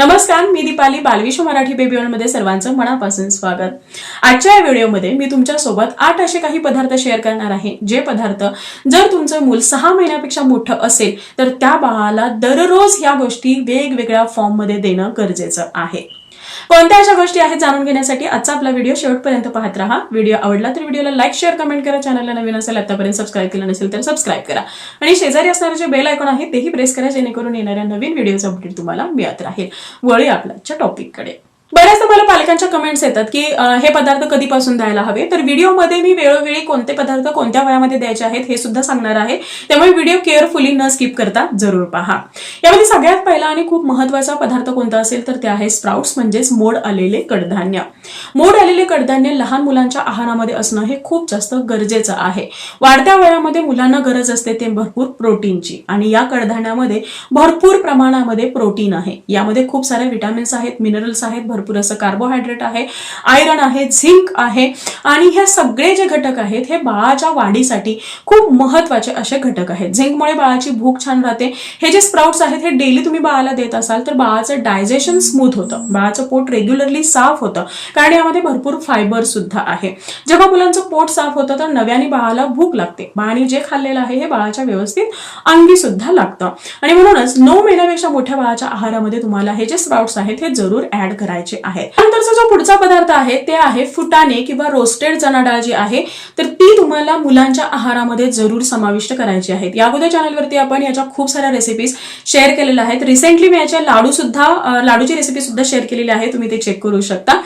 नमस्कार मी दीपाली बालविश्व मराठी बेबी मध्ये सर्वांचं मनापासून स्वागत. आजच्या या व्हिडिओमध्ये मी तुमच्यासोबत आठ असे काही पदार्थ शेअर करणार आहे. जे पदार्थ जर तुमचं मूल सहा महिन्यापेक्षा मोठं असेल तर त्या बाळाला दररोज ह्या गोष्टी वेगवेगळ्या फॉर्ममध्ये देणं गरजेचं आहे. कोणत्या अशा गोष्टी आहेत जाणून घेण्यासाठी आजचा आपला व्हिडिओ शेवटपर्यंत पाहत राहा. व्हिडिओ आवडला तर व्हिडिओला लाईक शेअर कमेंट करा. चॅनलला नवीन असेल आतापर्यंत सबस्क्राईब केलं नसेल तर सबस्क्राईब करा. आणि शेजारी असणारे जे बेल आयकॉन आहे तेही प्रेस करा जेणेकरून येणाऱ्या नवीन व्हिडिओचा अपडेट तुम्हाला मिळत राहील. वळूया आपल्या टॉपिककडे बऱ्याचदा मला पालकांच्या कमेंट्स येतात की हे पदार्थ कधीपासून द्यायला हवे? तर व्हिडिओमध्ये मी वेळोवेळी कोणते पदार्थ कोणत्या वयामध्ये द्यायचे आहेत हे सुद्धा सांगणार आहे. त्यामुळे व्हिडिओ केअरफुली न स्किप करता जरूर पहा. यामध्ये सगळ्यात पहिला आणि खूप महत्त्वाचा पदार्थ कोणता असेल तर ते आहे स्प्राउट्स म्हणजेच मोड आलेले कडधान्य. मोड आलेले कडधान्य लहान मुलांच्या आहारामध्ये असणं हे खूप जास्त गरजेचं आहे. वाढत्या वयामध्ये मुलांना गरज असते ते भरपूर प्रोटीनची आणि या कडधान्यामध्ये भरपूर प्रमाणामध्ये प्रोटीन आहे. यामध्ये खूप सारे विटामिन्स आहेत मिनरल्स आहेत भरपूर असं कार्बोहायड्रेट आहे आयरन आहे झिंक आहे आणि हे सगळे जे घटक आहेत हे बाळाच्या वाढीसाठी खूप महत्त्वाचे असे घटक आहेत. झिंकमुळे बाळाची भूक छान राहते. हे जे स्प्राउट्स आहेत हे डेली तुम्ही बाळाला देत असाल तर बाळाचं डायजेशन स्मूथ होतं. बाळाचं पोट रेग्युलरली साफ होतं. कारण यामध्ये भरपूर फायबर सुद्धा आहे. जेव्हा मुलांचं पोट साफ होतं तर नव्याने बाळाला भूक लागते. बाळाने जे खाल्लेलं आहे हे बाळाच्या व्यवस्थित अंगी सुद्धा लागतं. आणि म्हणूनच नऊ महिन्यापेक्षा मोठ्या बाळाच्या आहारामध्ये तुम्हाला हे जे स्प्राउट्स आहेत हे जरूर ऍड करायचे आहेत. नंतरचा जो पुढचा पदार्थ आहे ते आहे फुटाणे किंवा रोस्टेड चना डाळ जी आहे तर ती तुम्हाला मुलांच्या आहारामध्ये जरूर समाविष्ट करायची आहेत. या अगोदर चॅनलवरती आपण याच्या खूप साऱ्या रेसिपीज शेअर शेअर केलेलं आहे. रिसेंटली मी याच्या लाडू सुद्धा लाडूची रेसिपी सुद्धा शेअर केलेली आहे. तुम्ही ते चेक करू शकता.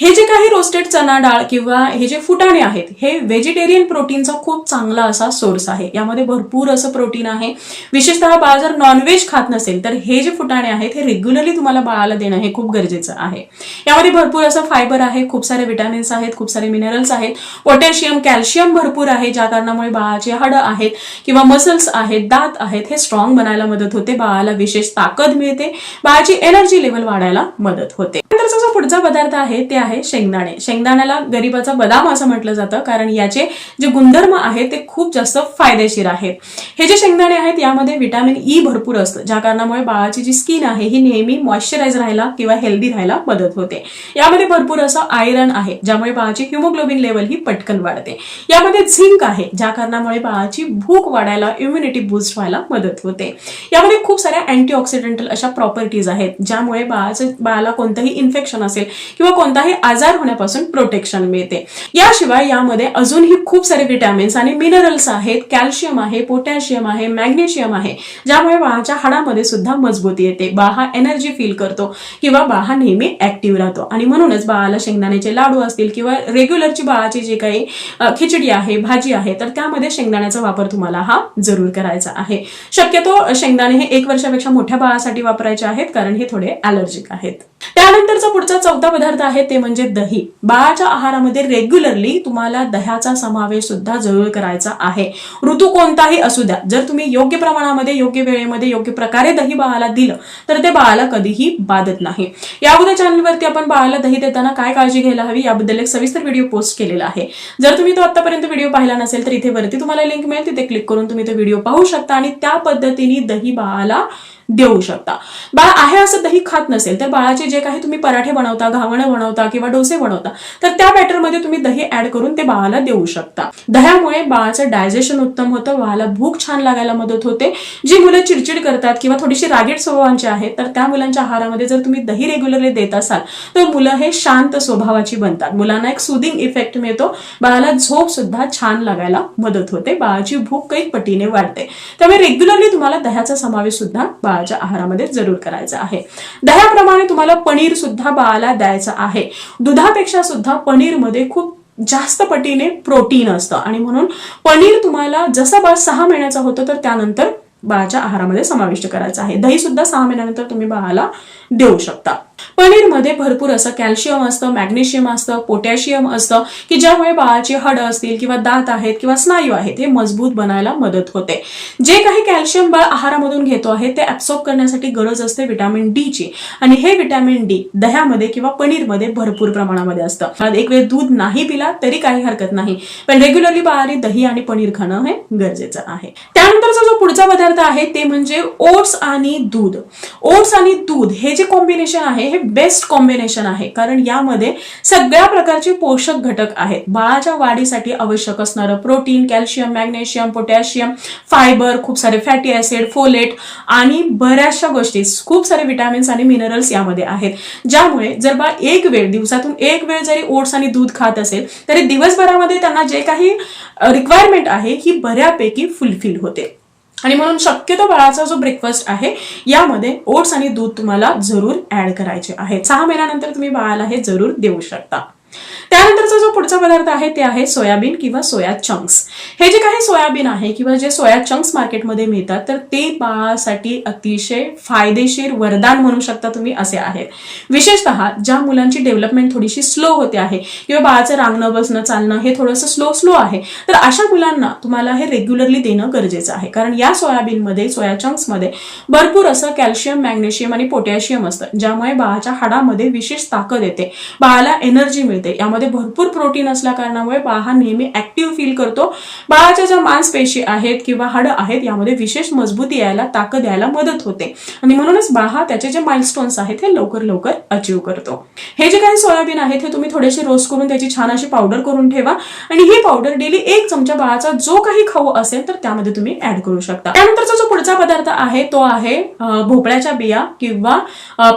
हे जे काही रोस्टेड चना डाळ किंवा हे जे फुटाणे आहेत हे व्हेजिटेरियन प्रोटीनचा खूप चांगला असा सोर्स आहे. यामध्ये भरपूर असं प्रोटीन आहे. विशेषतः बाळ जर नॉनव्हेज खात नसेल तर हे जे फुटाणे आहेत हे रेग्युलरली तुम्हाला बाळाला देणं हे खूप गरजेचं आहे. यामध्ये भरपूर असं फायबर आहे खूप सारे विटॅमिन्स आहेत खूप सारे मिनरल्स आहेत. पोटॅशियम कॅल्शियम भरपूर आहे ज्या कारणामुळे बाळाचे हाडं आहेत किंवा मसल्स आहेत दात आहेत हे स्ट्रॉंग बनायला मदत होते बाळाला विशेष ताकद मिळते. बाळाची एनर्जी लेवल वाढायला मदत होते. नंतरचा जो पुढचा पदार्थ आहे ते आहे शेंगदाणे. शेंगदाण्याला गरीबाचा बदाम असं म्हटलं जातं कारण याचे जे गुणधर्म आहेत ते खूप जास्त फायदेशीर आहेत. हे जे शेंगदाणे आहेत यामध्ये व्हिटॅमिन ई भरपूर असतं ज्या कारणामुळे बाळाची जी स्किन आहे ही नेहमी मॉइश्चराईज राहायला किंवा हेल्दी राहायला मदत होते. यामध्ये भरपूर असं आयरन आहे ज्यामुळे बाळाची हिमोग्लोबिन लेवल ही पटकन वाढते. यामध्ये झिंक आहे ज्या कारणामुळे बाळाची भूक वाढायला इम्युनिटी बूस्ट व्हायला मदत होते. यामध्ये खूप साऱ्या अँटीऑक्सिडेंटल अशा प्रॉपर्टीज आहेत ज्यामुळे बाळाचं बाळाला कोणतंही इन्फेक्शन असेल किंवा कोणताही आजार होण्यापासून प्रोटेक्शन मिळते. याशिवाय यामध्ये अजूनही खूप सारे विटॅमिन्स आणि मिनरल्स आहेत. कॅल्शियम आहे पोटॅशियम आहे मॅग्नेशियम आहे ज्यामुळे बाळाच्या हाडामध्ये सुद्धा मजबूती येते. बाळ हा एनर्जी फील करतो किंवा बाळ हा नेहमी ऍक्टिव्ह राहतो. आणि म्हणूनच बाळाला शेंगदाण्याचे लाडू असतील किंवा रेग्युलरची बाळाची जी काही खिचडी आहे भाजी आहे तर त्यामध्ये शेंगदाण्याचा वापर तुम्हाला हा जरूर करायचा आहे. शक्यतो शेंगदाणे हे एक वर्षापेक्षा मोठ्या बाळासाठी वापरायचे आहेत कारण हे थोडे अलर्जिक आहेत. त्यानंतरचा पुढचा चौथा पदार्थ आहे ते म्हणजे दही. बाळाच्या आहारामध्ये रेग्युलरली तुम्हाला दह्याचा समावेश सुद्धा जरूर करायचा आहे. ऋतू कोणताही असू द्या. जर तुम्ही योग्य प्रमाणामध्ये योग्य वेळेमध्ये योग्य प्रकारे दही बाळाला दिलं तर ते बाळाला कधीही बाधत नाही. या अगोदर चॅनलवरती आपण बाळाला दही देताना काय काळजी घ्यायला हवी याबद्दल एक सविस्तर व्हिडिओ पोस्ट केलेला आहे. जर तुम्ही तो आतापर्यंत व्हिडिओ पाहिला नसेल तर इथे वरती तुम्हाला लिंक मिळेल. तिथे क्लिक करून तुम्ही तो व्हिडिओ पाहू शकता आणि त्या पद्धतीने दही बाळाला देऊ शकता. बाळ आहे असं दही खात नसेल तर बाळाचे जे काही तुम्ही पराठे बनवता घावणं बनवता किंवा डोसे बनवता तर त्या बॅटरमध्ये तुम्ही दही ऍड करून ते बाळाला देऊ शकता. दह्यामुळे बाळाचं डायजेशन उत्तम होतं बाळाला भूक छान लागायला मदत होते. जी मुलं चिडचिड करतात किंवा थोडीशी रागीट स्वभावांची आहेत तर त्या मुलांच्या आहारामध्ये जर तुम्ही दही रेग्युलरली देत असाल तर मुलं हे शांत स्वभावाची बनतात. मुलांना एक सुदिंग इफेक्ट मिळतो. बाळाला झोप सुद्धा छान लागायला मदत होते. बाळाची भूक काही पटीने वाढते. त्यामुळे रेग्युलरली तुम्हाला दह्याचा समावेश सुद्धा बाळाच्या आहारामध्ये जरूर करायचा आहे. दह्याप्रमाणे तुम्हाला पनीर सुद्धा बाळाला द्यायचं आहे. दुधापेक्षा सुद्धा पनीरमध्ये खूप जास्त पटीने प्रोटीन असतं. आणि म्हणून पनीर तुम्हाला जसं बाळ सहा महिन्याचा होतं तर त्यानंतर बाळाच्या आहारामध्ये समाविष्ट करायचं आहे. दही सुद्धा सहा महिन्यानंतर तुम्ही बाळाला देऊ शकता. पनीरमध्ये भरपूर असं कॅल्शियम असतं मॅग्नेशियम असतं पोटॅशियम असतं की ज्यामुळे बाळाची हाडं असतील किंवा दात आहेत किंवा स्नायू आहेत हे मजबूत बनायला मदत होते. जे काही कॅल्शियम बाळ आहारामधून घेतो आहे ते ऍब्सॉर्ब करण्यासाठी गरज असते व्हिटॅमिन डी ची. आणि हे व्हिटॅमिन डी दह्यामध्ये किंवा पनीरमध्ये भरपूर प्रमाणामध्ये असतं. एक वेळ दूध नाही पिला तरी काही हरकत नाही. पण रेग्युलरली बाळाने दही आणि पनीर खाणं हे गरजेचं आहे. त्या त्यानंतरचा जो पुढचा पदार्थ आहे ते म्हणजे ओट्स आणि दूध. ओट्स आणि दूध हे जे कॉम्बिनेशन आहे हे बेस्ट कॉम्बिनेशन आहे. कारण यामध्ये सगळ्या प्रकारचे पोषक घटक आहेत. बाळाच्या वाढीसाठी आवश्यक असणारं protein calcium magnesium potassium fibre खूप सारे फॅटी ऍसिड फोलेट आणि बऱ्याचशा गोष्टी खूप सारे विटॅमिन्स आणि मिनरल्स यामध्ये आहेत. ज्यामुळे जर बा एक वेळ दिवसातून एक वेळ जरी ओट्स आणि दूध खात असेल तरी दिवसभरामध्ये त्यांना जे काही रिक्वायरमेंट आहे ही बऱ्यापैकी फुलफिल होते. आणि म्हणून शक्यतो बाळाचा जो ब्रेकफास्ट आहे यामध्ये ओट्स आणि दूध तुम्हाला जरूर ऍड करायचे आहे सहा महिन्यानंतर तुम्ही बाळाला हे जरूर देऊ शकता. त्यानंतरचा जो पुढचा पदार्थ आहे ते आहे सोयाबीन किंवा सोया चंक्स हे जे काही सोयाबीन आहे किंवा जे सोया चंक्स मार्केटमध्ये मिळतात तर ते बाळासाठी अतिशय फायदेशीर वरदान म्हणू शकता तुम्ही असे आहेत. विशेषतः ज्या मुलांची डेव्हलपमेंट थोडीशी स्लो होते आहे किंवा बाळाचं रांगणं बसणं चालणं हे थोडंसं स्लो स्लो आहे तर अशा मुलांना तुम्हाला हे रेग्युलरली देणं गरजेचं आहे. कारण या सोयाबीनमध्ये सोया चंक्समध्ये भरपूर असं कॅल्शियम मॅग्नेशियम आणि पोटॅशियम असतं ज्यामुळे बाळाच्या हाडामध्ये विशेष ताकद येते. बाळाला एनर्जी मिळते. यामध्ये भरपूर प्रोटीन असल्या कारणामुळे बाळ हा नेहमी ऍक्टिव्ह फील करतो. बाळाच्या ज्या मांसपेशी आहेत किंवा हाडं आहेत यामध्ये विशेष मजबूती यायला ताकद यायला मदत होते. आणि म्हणूनच बाळ हा त्याचे जे माइलस्टोन्स आहेत हे लवकर लवकर अचीव्ह करतो. हे जे काही सोयाबीन आहेत हे तुम्ही थोडेसे रोस्ट करून त्याची छान अशी पावडर करून ठेवा. आणि ही पावडर डेली एक चमचा बाळाचा जो काही खाऊ असेल तर त्यामध्ये तुम्ही ऍड करू शकता. त्यानंतरचा जो पुढचा पदार्थ आहे तो आहे भोपळ्याच्या बिया किंवा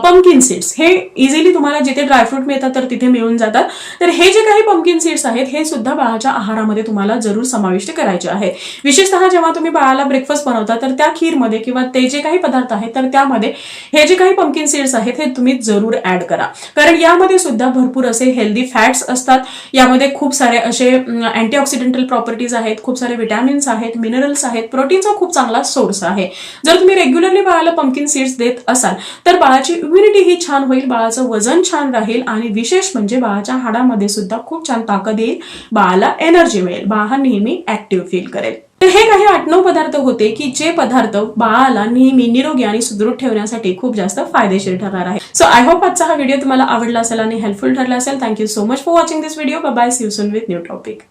पंकिन सीड्स हे इझिली तुम्हाला जिथे ड्रायफ्रूट मिळतात तर तिथे मिळून जातात. तर हे जे काही पंकिन सीड्स आहेत हे सुद्धा बाळाच्या आहारामध्ये तुम्हाला जरूर समाविष्ट करायचे आहेत. विशेषतः जेव्हा तुम्ही बाळाला ब्रेकफास्ट बनवता तर त्या खीरमध्ये किंवा ते जे काही पदार्थ आहेत तर त्यामध्ये हे जे काही पंकिन सीड्स आहेत हे तुम्ही जरूर ऍड करा. कारण यामध्ये सुद्धा भरपूर असे हेल्दी फॅट्स असतात. यामध्ये खूप सारे असे अँटीऑक्सिडेंटल प्रॉपर्टीज आहेत खूप सारे विटॅमिन्स आहेत मिनरल्स आहेत प्रोटीनचा खूप चांगला सोर्स आहे. जर तुम्ही रेग्युलरली बाळाला पंकिन सीड्स देत असाल तर बाळाची इम्युनिटी ही छान होईल बाळाचं वजन छान राहील आणि विशेष म्हणजे बाळाच्या हाडामध्ये सुद्धा खूप छान ताकद येईल. बाळाला एनर्जी मिळेल. बाळ हा नेहमी ऍक्टिव्ह फील करेल. तर हे काही आठ नऊ पदार्थ होते की जे पदार्थ बाळाला नेहमी निरोगी आणि सुदृढ ठेवण्यासाठी खूप जास्त फायदेशीर ठरणार आहे. सो आय होप आजचा हा व्हिडिओ तुम्हाला आवडला असेल आणि हेल्पफुल ठरला असेल. Thank you so much for watching this video bye see you soon with new topic